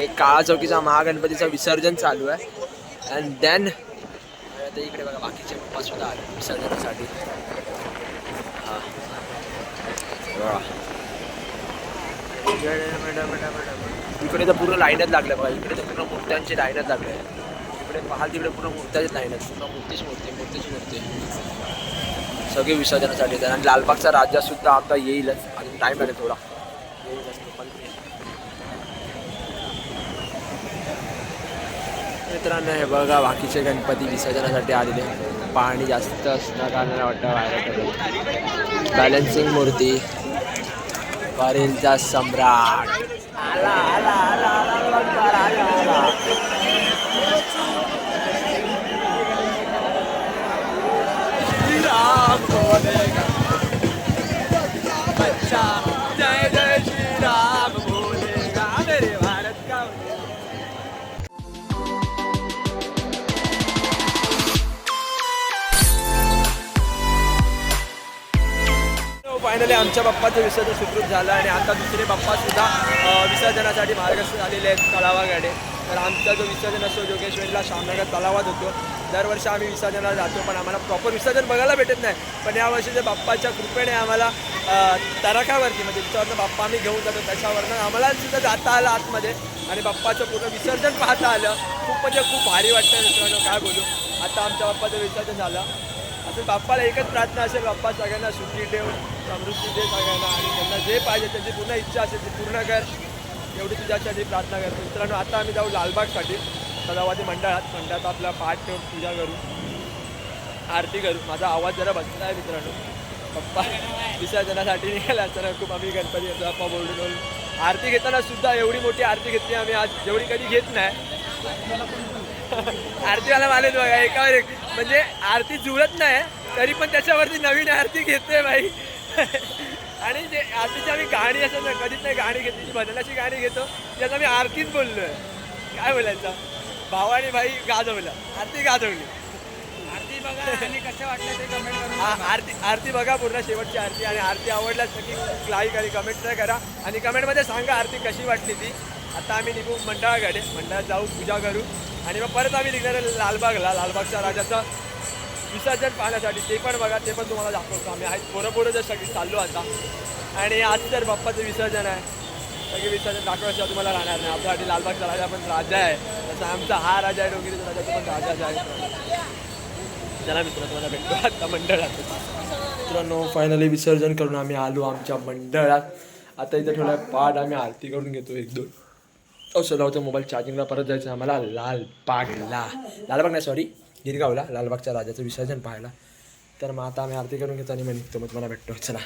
एक काळा चौकीचा महागणपतीचं विसर्जन चालू आहे. अँड देन आता इकडे बघा बाकीचे पप्पा सुद्धा आले विसर्जनासाठी. इकडे तर पूर्ण लाईनच लागलं बघा. इकडे तर पूर्ण मूर्त्यांची लाईनच लागल्या. इकडे पाहाल तिकडे पूर्ण मूर्त्याची लाईन आहेत. पूर्ण मूर्तीच मूर्ती मूर्तीच मूर्ती. सगळे विसर्जनासाठी येतात. आणि लालबागचा राजा सुद्धा आता येईलच. अजून टाईम लागेल थोडा. येईलच तो पण मित्रांनो हे बघा बाकीचे गणपती विसर्जनासाठी आलेले पाणी जास्त असणार कारण वाटतं बाहेर बॅलन्सिंग मूर्ती वरीलचा सम्राट. आला आला आला आला आमच्या बाप्पाचं विसर्जन सुखरूप झालं आणि आता दुसरे बाप्पा सुद्धा विसर्जनासाठी मार्गस्थ झालेले आहेत तलावाकडे. तर आमचा जो विसर्जन असतो जोगेश्वरीला शामनगर तलावात होतो. दरवर्षी आम्ही विसर्जनाला जातो पण आम्हाला प्रॉपर विसर्जन बघायला भेटत नाही. पण यावर्षी जे बाप्पाच्या कृपेने आम्हाला अ, म्हणजे तिच्यावरनं बाप्पा आम्ही घेऊन जातो त्याच्यावरनं आम्हाला सुद्धा जाता आलं आतमध्ये. आणि बाप्पाचं पूर्ण विसर्जन पाहता आलं. खूप म्हणजे खूप भारी वाटतं मित्रांनो काय बोलू. आता आमच्या बाप्पाचं विसर्जन झालं. असं बाप्पाला एकच प्रार्थना असेल बाप्पा सगळ्यांना सुखी ठेव समृद्धी दे सगळ्यांना आणि त्यांना जे पाहिजे त्यांची पूर्ण इच्छा असेल ती पूर्ण कर. एवढी तुझ्यासाठी प्रार्थना करतो. मित्रांनो आता आम्ही जाऊ लालबागसाठी सदावादी मंडळात. मंडळात आपला पाठ ठेवून पूजा करू आरती करू. माझा आवाज जरा बसला आहे मित्रांनो. पप्पा विसर्जनासाठी निघाला असताना खूप आम्ही गणपती येतो. बोलून बोलून. आरती घेताना सुद्धा एवढी मोठी आरती घेतली आम्ही आज. जेवढी कधी घेत नाही. आरतीवाला मालूम बघा एकावर एक. म्हणजे आरती जुळत नाही तरी पण त्याच्यावरती नवीन आरती घेते बाई. आणि जे आरतीची आम्ही गाणी असं ना कधीच नाही गाणी घेतली जी भजनाची गाणी घेतो त्यात आम्ही आरतीच बोललोय. काय बोलायचं? भावानी भाई गाजवलं. आरती गाजवली. आरती बघा आणि कसं वाटलं ते कमेंट करून आ- आरती आरती बघा पूर्ण शेवटची आरती आणि आरती आवडल्यास नक्की लाईक आणि कमेंट नाही करा. आणि कमेंटमध्ये सांगा आरती कशी वाटली ती. आता आम्ही निघू मंडळाकडे. मंडळात जाऊ पूजा करू. आणि मग परत आम्ही निघणार आहे लालबागला लालबागच्या राजाचं विसर्जन पाहण्यासाठी. ते पण बघा ते पण तुम्हाला दाखवतो आम्ही. आहेत पोरं पोरं जर सगळी चाललो आता. आणि आज तर बाप्पाचं विसर्जन आहे. सगळे विसर्जन दाखवायचं तुम्हाला राहणार नाही. आपल्यासाठी लालबागचा राजा पण राजा आहे. तसं आमचा हा राजा आहे डोंगरीचा राजा तो पण राजाच आहे. चला मित्र तुम्हाला भेटतो आता मंडळात. मित्रांनो फायनली विसर्जन करून आम्ही आलो आमच्या मंडळात. आता इथे ठेवला पाठ आम्ही आरती करून घेतो एक दोन. औषध लावतो मोबाईल चार्जिंगला परत जायचं. आम्हाला लालबागला लालबाग नाही सॉरी गिरगावला लालबागच्या राजाचं विसर्जन पाहायला. तर मग आता आम्ही आरती करून घेतो आणि मग निघतो. मग तुम्हाला भेटतो. चला.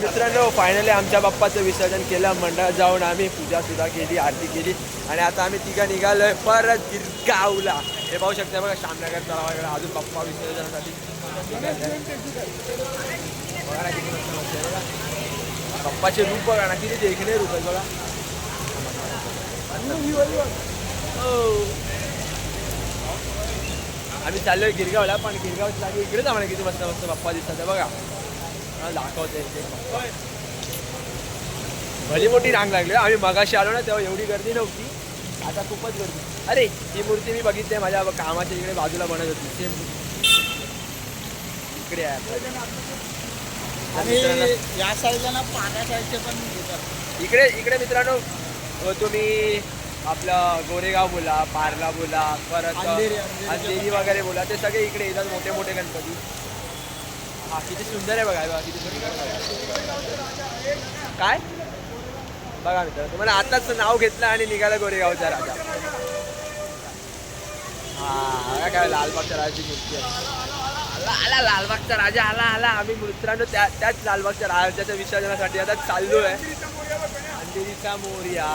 मित्रांनो फायनली आमच्या बाप्पाचं विसर्जन केलं. मंडळात जाऊन आम्ही पूजासुद्धा केली आरती केली. आणि आता आम्ही तिघं निघालोय परत गिरगावला. हे पाहू शकता बघा श्यामनगर तलावाकडे अजून बाप्पा विसर्जनासाठी. बघा ना किती बाप्पाचे रूप बघा ना किती देखणे रूप आहे बघा. आम्ही चाललोय गिरगावला पण गिरगावच्या जागी इकडेच आम्हाला किती मस्त मस्त बाप्पा दिसतात. बघा. हा, दाखवते. भली मोठी रांग लागली. हो. आम्ही मगाशी आलो ना तेव्हा एवढी गर्दी नव्हती. आता खूपच गर्दी. अरे ही मूर्ती मी बघितली माझ्या कामाच्या इकडे बाजूला बनत होती. सेम इकडे. आणि या साईडला ना पाण्या साईडचे पण इकडे इकडे मित्रांनो तुम्ही आपलं गोरेगाव बोला पार्ला बोला परत अंधेरी, अंधेरी. अंधेरी वगैरे बोला ते सगळे इकडे येतात मोठे मोठे गणपती. हा किती सुंदर आहे बघा हे बघा किती सुंदर. काय? बघा मित्र तुम्हाला आताच नाव घेतलं आणि निघाला गोरेगावचा राजा. हा बघा काय लालबागच्या राजाची मूर्ती आहे. आला आला लालबागचा राजा आला आला. आम्ही मित्रांनो त्या त्याच लालबागच्या राजाच्या विसर्जनासाठी आता चाललो आहे अंधेरीचा मोर्या.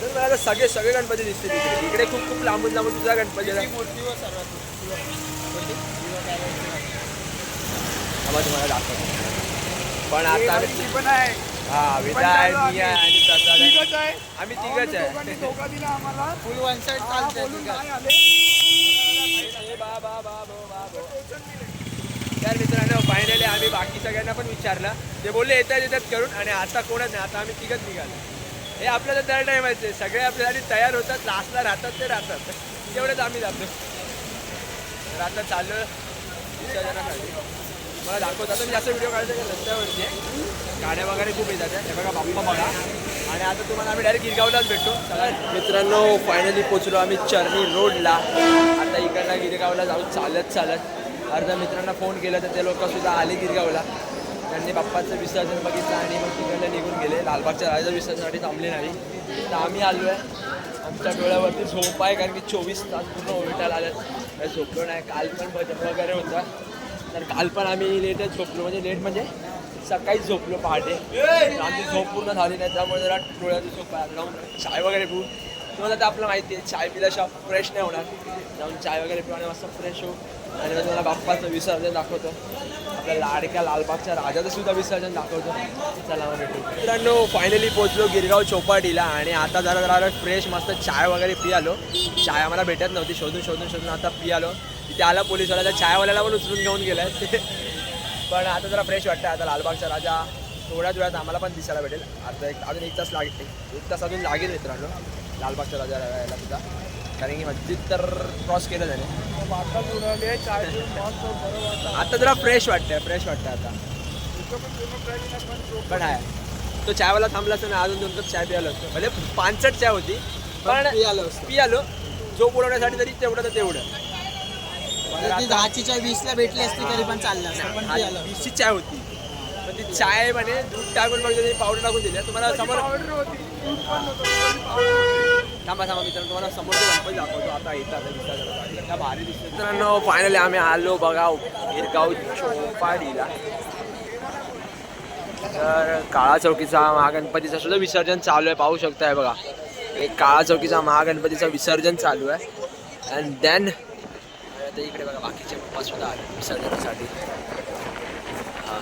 तर मला सगळे सगळे गणपती दिसतील इकडे. इकडे खूप खूप लांबून लांबून तुझा गणपती आहे. मूर्तीवर सर्वात आम्हाला तुम्हाला दाखवतो. पण आता पण आहे. हा विदाय मी आहे आणि प्रसाद आहे. आम्ही तिघच आहे. दोघांनी धोका दिला आम्हाला. फुल वन साईड चालते ए बा बा बा बो बा बो. तर मित्रांनो फायनली आम्ही बाकी सगळ्यांना पण विचारलं. ते बोलले येतात येतात करून. आणि आता कोणच नाही. आता आम्ही तिघच निघालो. हे आपल्याला दर टायमाचे सगळे आपल्यासाठी तयार होतात लास्टला राहतात ते राहतात. तेवढेच आम्ही जातो. तर आता चाललो विसर्जनासाठी. मला दाखवतो आता मी जास्त व्हिडिओ काढतो का? रस्त्यावरती आहे. गाड्या वगैरे खूप येतात हे. बघा बाप्पा बघा आणि आता तुम्हाला आम्ही डायरेक्ट गिरगावलाच भेटतो मित्रांनो फायनली पोचलो आम्ही चर्नी रोडला. आता इकडनं गिरगावला जाऊ. चालत चालत. अर्धा मित्रांना फोन केला तर ते लोकसुद्धा आले गिरगावला. त्यांनी बाप्पाचं विसर्जन बघितलं आणि मग तिकडनं निघून गेले. लालबागच्या राजा विसर्जनासाठी थांबले नाही. तर आम्ही आलो आहे आमच्या डोळ्यावरती झोप आहे कारण की चोवीस तास पूर्ण उलटायला आल्यात. काही झोपलो नाही. काल पण भजन वगैरे होता. तर काल पण आम्ही लेटच झोपलो. म्हणजे लेट म्हणजे सकाळीच झोपलो पहाटे. आमची झोप पूर्ण झाली नाही. त्यामुळे जरा डोळ्याची झोप आहे जाऊन चाय वगैरे पिऊ. तुम्हाला तर आपलं माहिती आहे चाय पिल्याशिवाय फ्रेश नाही होणार. जाऊन चाय वगैरे पिऊ आणि मस्त फ्रेश होऊ. आणि मग तुम्हाला बाप्पाचं विसर्जन दाखवतो. आपल्या लाडक्या लालबागच्या राजाचं सुद्धा विसर्जन दाखवतो. चला मग भेटू. मित्रांनो फायनली पोचलो गिरगाव चौपाटीला आणि आता जरा जरा फ्रेश मस्त चाय वगैरे पियालो. आलो चाय आम्हाला भेटत नव्हती शोधून शोधून शोधून आता पियालो. आलो तिथे आला पोलीसवाला त्या चायवाल्याला पण उचलून घेऊन गेलाय. पण आता जरा फ्रेश वाटतं आता लालबागचा राजा थोड्याच वेळात आम्हाला पण दिसायला भेटेल. आता एक अजून एक तास लागेल एक तास अजून लागेल मित्रांनो लालबागचा राजा राहायला सुद्धा. कारण की मस्जिद तर क्रॉस केलं वाटतं आता जरा फ्रेश वाटतंय फ्रेश वाटतं आता. पण आहे, तो चायवाला थांबला असता ना अजून दोन चाय प्यायला असतो भले पानसट चाय होती पण पी आलो जो बोलवण्यासाठी तरी तेवढं तर तेवढं. दहाची चाय वीसला भेटली असती तरी पण चाललं वीसची चाय होती. पण ती चाय म्हणे दूध टाकून बघतो पावडर टाकून दिली. तुम्हाला समोर थांबा थांबा मित्रांनो तुम्हाला समोरचे गणपती दाखवतो. आता येतात भारी दिसतो मित्रांनो फायनली आम्ही आलो बघा गिरगाव चौपाडीला तर काळा चौकीचा महागणपतीचं सुद्धा विसर्जन चालू आहे. पाहू शकताय बघा. एक काळा चौकीचा महागणपतीचं विसर्जन चालू आहे. अँड देन आता इकडे बघा बाकीचे पप्पा सुद्धा आले विसर्जनासाठी. हां.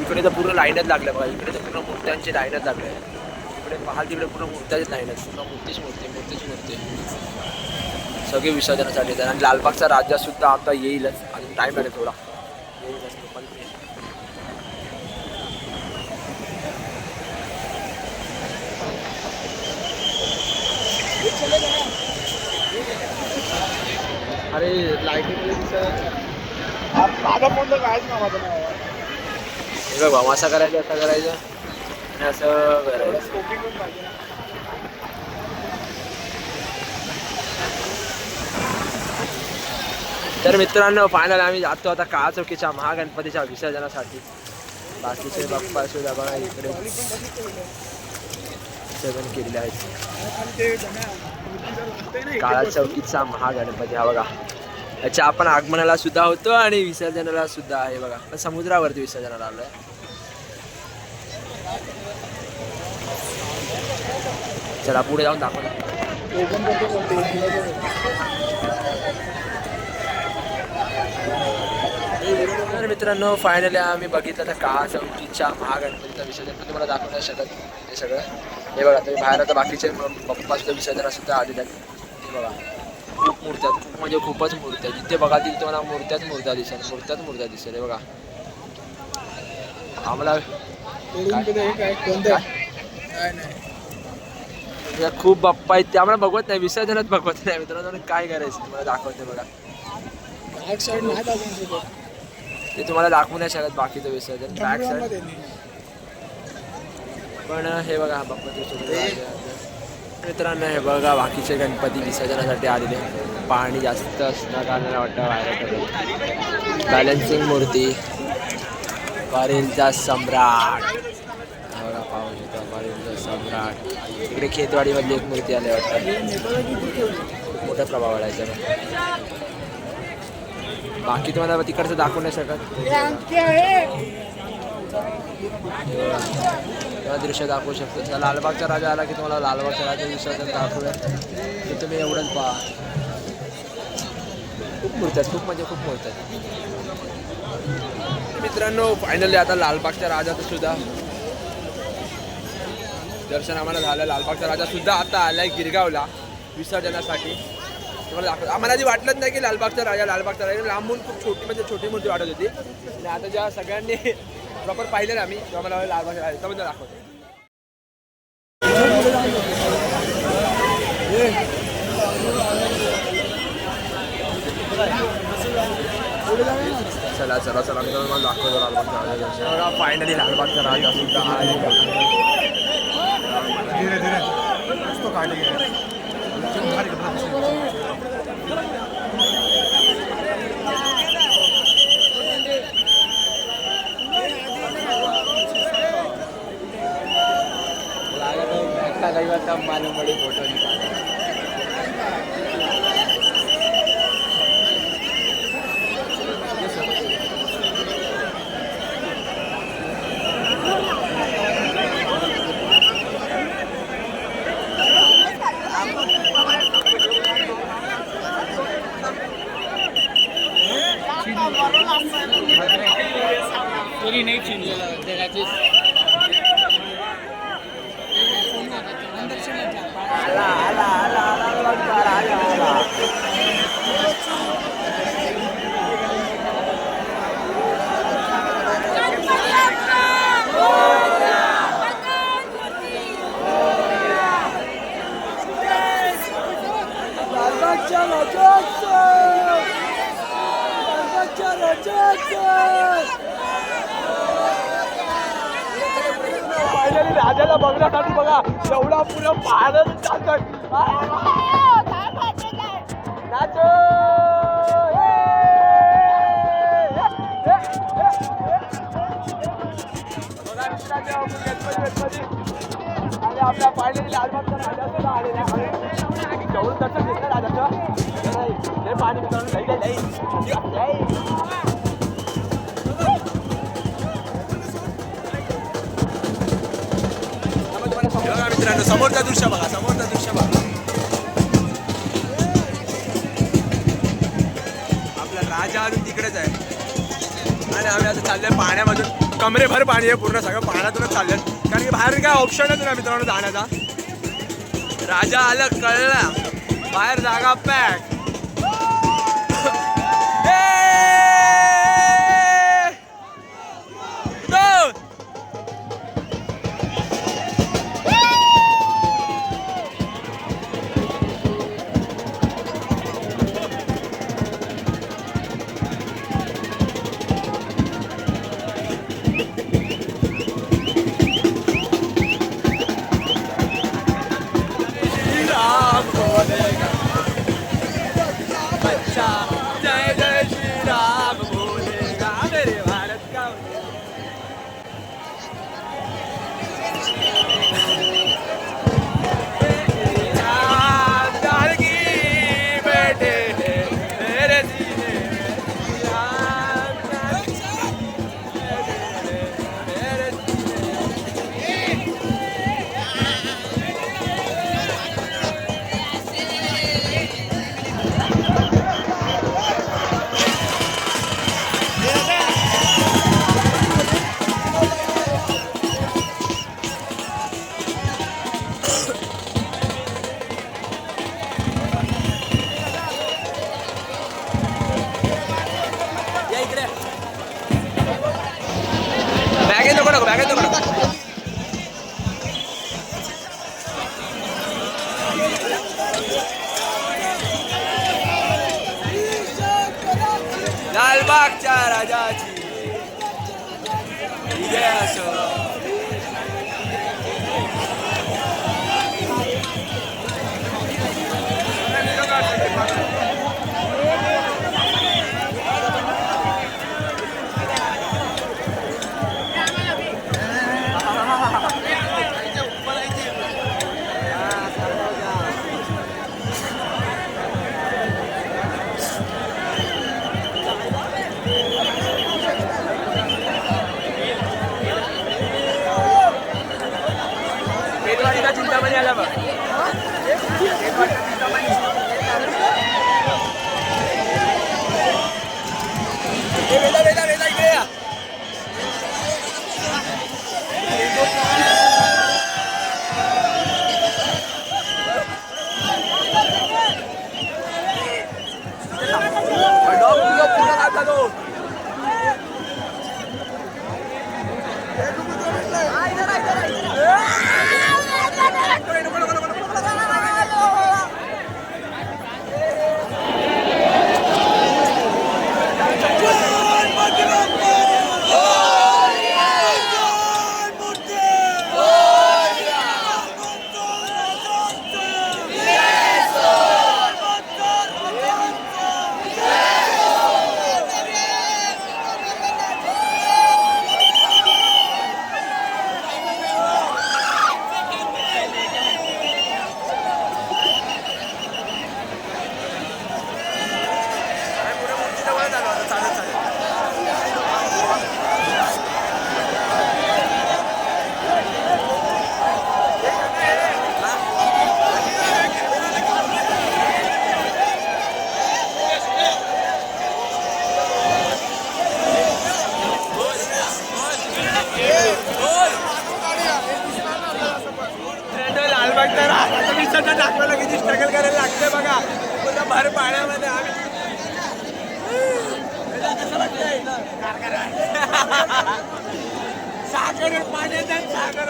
इकडे तर पूर्ण लाईनच लागल्या बघा. इकडे तर पूर्ण मूर्त्यांची लाईनच लागल्या. इकडे पाहाल तिकडे पूर्ण मूर्त्याचीच लाईन आहे पूर्ण मूर्तीच मूर्ती मूर्तीच मूर्ती. सगळे विसर्जनासाठी येतात आणि लालबागचा राजा सुद्धा आता येईलच. अजून टाईम आहे थोडा. येईलच पण अरे लाईटिंग माझा फोन तर कायच ना माझं नाव हे बघ असं करायचं असं करायचं. आणि असं करायचं. तर मित्रांनो फायनल आम्ही जातो आता काळा चौकीच्या महागणपतीच्या विसर्जनासाठी. बाकीचे बाप्पा सुद्धा बघा इकडे विसर्जन केलेले आहेत. काळा चौकीचा महागणपती हा बघा. याच्या आपण आगमनाला सुद्धा होतो आणि विसर्जनाला सुद्धा आहे बघा. पण समुद्रावरती विसर्जनाला आलं चला पुढे जाऊन दाखव तर मित्रांनो फायनली आम्ही बघितलं तर काळा चौकीच्या महागणपतीचा विसर्जन. पण तुम्हाला दाखवू नाही शकत हे सगळं. हे बघा तुम्ही बाहेर आता बाकीचे पप्पा सुद्धा विसर्जनात सुद्धा आलेले आहेत. हे बघा. खूप मूर्त्या खूप म्हणजे खूपच मूर्त्या आहेत. जिथे बघा तिथे तुम्हाला मूर्त्याच मूर्त्या दिसेल. मूर्त्याच मूर्त्या दिसेल. हे बघा. आम्हाला खूप बाप्पा आहेत. ते आम्हाला बघवत नाही. विसर्जनात बघवत नाही. मित्रांनो काय करायचं? तुम्हाला दाखवते बघा. ते तुम्हाला दाखवू नाही शकत बाकीचं विसर्जन. Back side. पण हे बघा बाप्पा मित्रांनो हे बघा बाकीचे गणपती विसर्जनासाठी आलेले पाणी जास्त असणार कारण वाटतं बाहेर बॅलन्सिंग मूर्ती वारेलचा सम्राट. बघा पाहू शकता वारेलचा सम्राट. इकडे खेतवाडीमधली एक मूर्ती आली वाटतं. मोठा प्रभाव आहे याच्यावर बाकी तुम्हाला तिकडचं दाखवू नाही शकत? दृश्य दाखवू शकतो. त्या लालबागचा राजा आला की तुम्हाला लालबागचा राजा विसर्जन दाखवूया. तर तुम्ही एवढंच पहा. खूप मूर्ती आहेत. खूप म्हणजे खूप मूर्ती आहेत. मित्रांनो फायनली आता लालबागच्या राजाचं सुद्धा दर्शन आम्हाला झालं. लालबागचा राजा सुद्धा आता आलाय गिरगावला विसर्जनासाठी. तुम्हाला दाखवतो आम्हाला आधी वाटलंच नाही की लालबागचा राजा लालबागचा राजा. लांबून खूप छोटी म्हणजे छोटी मूर्ती वाटत होती. आणि आता ज्या सगळ्यांनी प्रॉपर पाहिलं ना आम्ही. तेव्हा मला लालबाग राहायचं म्हणजे दाखवतो चला चला चला. मी तुम्हाला दाखवतो लालबागचा राजा फायनली लालबागचा राजा सुद्धा आलेला आहे. धीरे धीरे. तो काढले. പാലം വഴി കോട്ടോലി आपल्या फायनली लालबागचा राजा सुद्धा आलेला आहे जवळून दर्शन घेतलं राजाचं नाही, लय पाणी मित्रांनो लई. समोरचा दृश्य बघा समोरचा दृश्य बघा. आपला राजा अजून तिकडेच आहे. आणि आम्ही आता चाललोय पाण्यामधून. कमरेभर पाणी आहे पूर्ण सगळं पाण्यातूनच चाललंय. कारण की बाहेर काय ऑप्शनच नाही मित्रांनो जाण्याचा. राजा आलं कळला. बाहेर जागा पॅक सागर पाण्यात सागर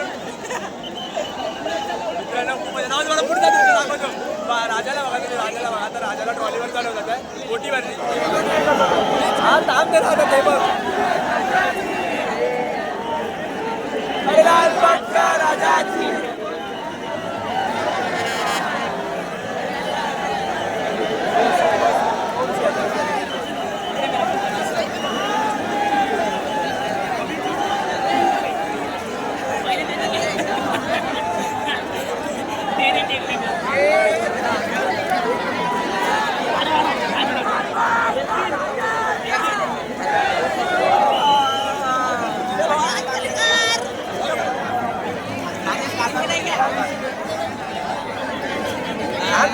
मित्रांनो खूप मजा- नाव तुम्हाला पुढचा दाखवतो राजाला बघा तुम्ही राजाला बघा. राजाला ट्रॉलीवर चालवतात आहे बोटीवरती. हा थांब ते राहतात ते बघ राजाची.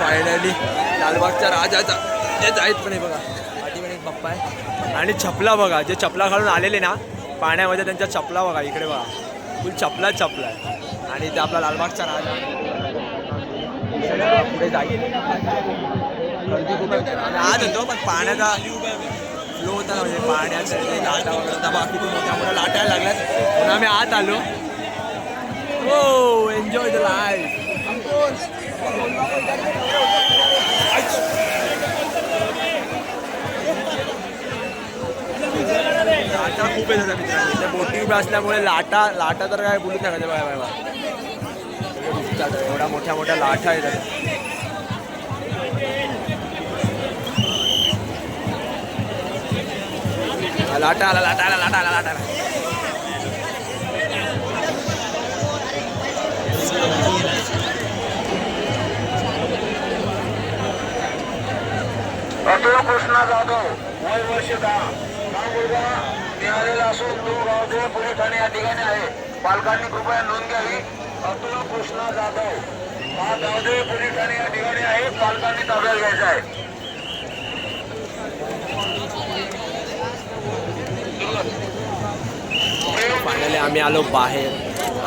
फायनली लालबागच्या राजाचा. तेच आहेत पण हे बघा. पाठीमध्ये एक पप्पा आहे. आणि चपला बघा. जे चपला घालून आलेले ना पाण्यामध्ये त्यांच्या चपला बघा. इकडे बघा. फुल चपला चपला आहे. आणि ते आपला लालबागचा राजा. पुढे जाईल. गर्दी खूप आहे. आणि आज होतो पण पाण्याचा फ्लो होता म्हणजे पाण्याचं लाटा वगैरे होता बाकी खूप मोठ्या मोठ्या लाटायला लागल्यात. आम्ही आत आलो. हो एन्जॉय द लाईफ लाटा खूप येत होत्या मित्रांनो. त्या उभ्या असल्यामुळे लाटा लाटा तर काय बोलूच नका बघा बाबा एवढ्या मोठ्या मोठ्या लाटा येतात. लाटा आला लाटा आला लाटा आला लाटा आला. अतुल कृष्णा जाधव वय वर्ष दहा. हा मुलगा निघालेला असून तो गावदेव पुणे ठाणे या ठिकाणी आहे. पालकांनी कृपया नोंद घ्यावी. अतुल कृष्णा जाधव हा गावदेव पुणे ठाणे या ठिकाणी आहे. पालकांनी ताब्यात घ्यायचा आहे. फायनली आम्ही आलो बाहेर.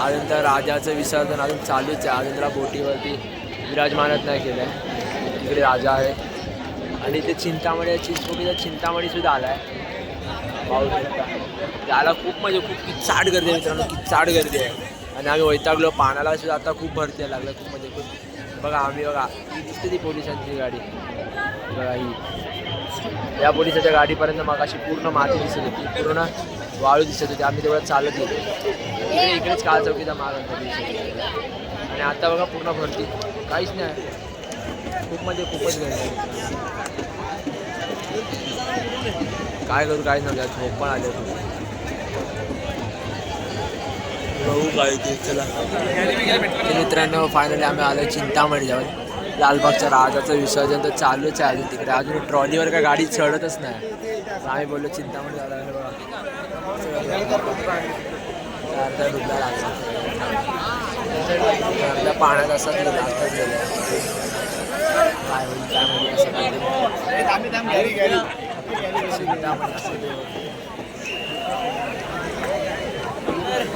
अजून तर राजाचं विसर्जन अजून चालूच आहे. अजून त्याला बोटीवरती विराजमानच नाही केलं आहे तिकडे राजा आहे आणि ते चिंतामणी चिंचपोकीचा चिंतामणी सुद्धा आला आहे पाऊस त्याला खूप म्हणजे खूप किचाट गर्दी आहे मित्रांनो किचाट गर्दी आहे. आणि आम्ही वैतागलो पाण्याला सुद्धा आता खूप भरती लागलं खूप म्हणजे खूप. बघा आम्ही बघा ही दिसते ती पोलिसांची गाडी. बघा ही. या पोलिसाच्या गाडीपर्यंत मग अशी पूर्ण माती दिसत होती पूर्ण वाळू दिसत होती. आम्ही तेवढं चालत होतो इकडे इकडेच काळ चौकीचा माग दिसत होता. आणि आता बघा पूर्ण भरती. काहीच नाही. खूप म्हणजे खूपच गर्दी काय करू काय नव्हतं झोप पण आले बघू काय ते चला. मित्रांनो फायनली आम्ही आलो चिंतामणी जाऊन लालबागच्या राजाचं विसर्जन तर चालूच आहे अजून तिकडे. अजून ट्रॉलीवर काय गाडी चढतच नाही. आम्ही बोललो चिंतामणी झाला अर्धा डुबला लागला अर्धा पाण्यात असतात काय होईल काय असं काहीतरी.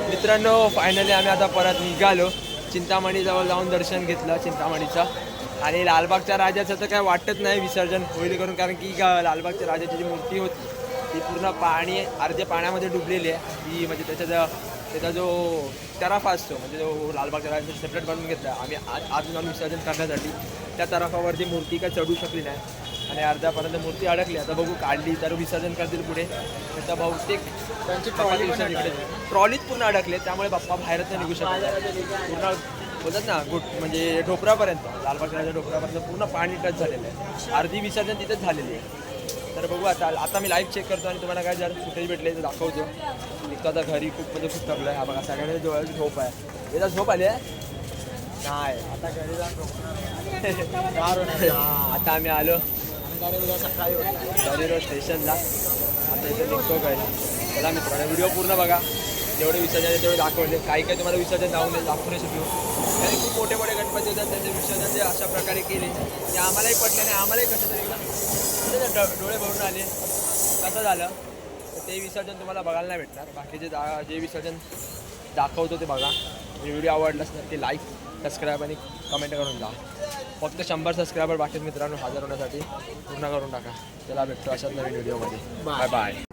मित्रांनो फायनली आम्ही आता परत निघालो चिंतामणीजवळ जाऊन दर्शन घेतलं चिंतामणीचं आणि लालबागच्या राजाचं तर काय वाटत नाही विसर्जन होईल करून कारण की लालबागच्या राजाची जी मूर्ती होती ती पूर्ण पाणी अर्ध्या पाण्यामध्ये डुबलेली आहे ती म्हणजे त्याच्यात त्याचा जो तराफा असतो म्हणजे जो लालबागच्या राजाचा सेपरेट बनवून घेतला. आम्ही आज आज जाऊन विसर्जन करण्यासाठी त्या तराफावरती मूर्ती काय चढू शकली नाही. आणि अर्ध्यापर्यंत मूर्ती अडकली. आता बघू काढली तर विसर्जन करतील पुढे. त्याचा बहुतेक त्यांची ट्रॉली ट्रॉलीत पूर्ण अडकले त्यामुळे बाप्पा बाहेरच नाही निघू शकत पूर्ण बोलतात ना गुट म्हणजे ढोपरापर्यंत लालबागच्या ढोपरापर्यंत पूर्ण पाणी टच झालेलं आहे. अर्धी विसर्जन तिथेच झालेली आहे. तर बघू आता आता मी लाईव्ह चेक करतो आणि तुम्हाला काय जर फुटेज भेटले तर दाखवतो. निघतो आता घरी खूप म्हणजे खूप थकलं आहे. हा बघा सगळ्यांना डोळ्याची झोप आहे. एकदा झोप आली आहे? नाही. आता घरी जाऊन आता आम्ही आलो. घरी रोड स्टेशनला. आता इथे निघतो काय चला मित्रांनो व्हिडिओ पूर्ण बघा. जेवढे विसर्जन आहे तेवढे दाखवले. काही काही तुम्हाला विसर्जन जाऊन दाखवू नाही शकलो. कारण खूप मोठे मोठे गणपती होतात त्यांचे विसर्जन जे अशा प्रकारे केले. ते आम्हालाही पटले नाही. आम्हालाही कसं तरी डोळे भरून आले. कसं झालं? तर ते विसर्जन तुम्हाला बघायला नाही भेटणार. बाकीचे जा जे विसर्जन दाखवतो ते बघा. व्हिडिओ आवडलाच नक्की लाईक सबस्क्राईब आणि कमेंट करून जा. फक्त शंभर सबस्क्रायबर बाकी मित्रांनो हजर होण्यासाठी पूर्ण करून टाका. चला भेटतो अशाच नवीन व्हिडिओमध्ये बाय बाय